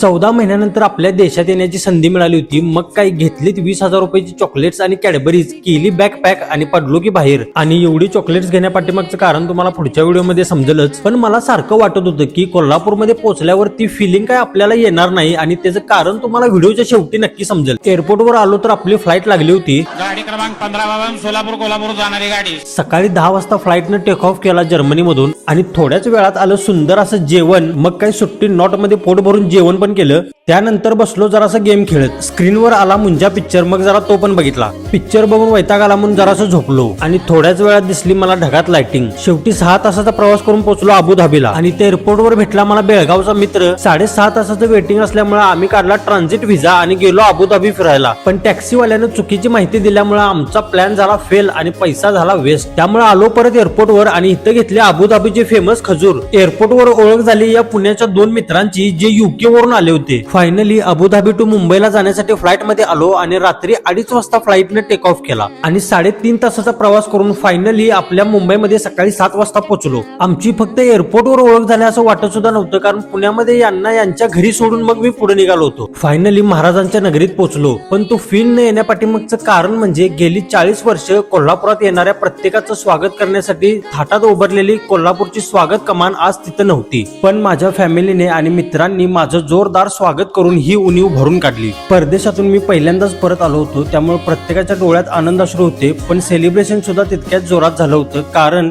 चौदा महिन्यानंतर आपल्या देशात येण्याची संधी मिळाली होती. मग काय घेतलीत? वीस हजार रुपयाची चॉकलेट्स आणि कॅडबरीज केली बॅकपॅक आणि पडलो की बाहेर. आणि एवढी चॉकलेट्स घेण्यापाठीमागचं कारण तुम्हाला पुढच्या व्हिडिओमध्ये समजेलच. पण मला सारखं वाटत होतं की कोल्हापूरमध्ये पोहोचल्यावर ती फिलिंग काय आपल्याला येणार नाही आणि त्याचं कारण तुम्हाला व्हिडिओच्या शेवटी नक्की समजेल. एअरपोर्टवर आलो तर आपली फ्लाईट लागली होती. गाडी क्रमांक पंधरा सोलापूर कोल्हापूर जाणारी गाडी. सकाळी दहा वाजता फ्लाईटनं टेक ऑफ केला जर्मनीमधून. आणि थोड्याच वेळात आलं सुंदर असं जेवण. मग काही सुट्टी नॉटमध्ये पोट भरून जेवण पण केलं. त्यानंतर बसलो जरासं गेम खेळत. स्क्रीनवर आला मुंजा पिक्चर. मग जरा तो पण बघितला. पिक्चर बघून वैताग आला म्हणून जरासं झोपलो. आणि थोड्याच वेळात दिसली मला ढगात लाइटिंग शेवटी सहा तासाचा प्रवास करून पोहोचलो अबुधाबीला. आणि ते एअरपोर्टवर भेटला मला बेळगावचा मित्र. साडेसहा तासाचं वेटिंग असल्यामुळे आम्ही काढला ट्रान्झिट व्हिसा आणि गेलो अबुधाबी फिरायला. पण टॅक्सीवाल्यानं चुकीची माहिती दिल्यामुळे आमचा प्लॅन झाला फेल आणि पैसा झाला वेस्ट त्यामुळे आलो परत एअरपोर्टवर आणि इथं घेतले अबुधाबीचे फेमस खजूर एअरपोर्टवर ओळख झाली या पुण्याच्या दोन मित्रांची जे युके वरून आले होते. फायनली अबुधाबी टू मुंबईला जाण्यासाठी फ्लाईटमध्ये आलो आणि रात्री अडीच वाजता फ्लाईटने टेक ऑफ केला. आणि साडेतीन तासाचा प्रवास करून फायनली आपल्या मुंबईमध्ये सकाळी सात वाजता पोहोचलो. आमची फक्त एअरपोर्टवर ओळख झाली असं वाटत सुद्धा नव्हतं कारण पुण्यामध्ये यांना यांच्या घरी सोडून मग मी पुढे निघालो होतो. फायनली महाराजांच्या नगरीत पोहोचलो. पण तो फिन न येण्यापाठीमागचं कारण म्हणजे गेली चाळीस वर्ष कोल्हापुरात येणाऱ्या प्रत्येकाचं स्वागत करण्यासाठी थाटात उभारलेली कोल्हापूर कोल्हापूरची स्वागत कमान आज तिथं नव्हती. पण माझ्या फॅमिलीने आणि मित्रांनी माझं जोरदार स्वागत करून ही उणीव भरून काढली. परदेशातून मी पहिल्यांदाच परत आलो होतो त्यामुळे प्रत्येकाच्या डोळ्यात आनंद अश्रू होते पण सेलिब्रेशन सुद्धा तितक्याच जोरात झालं होतं कारण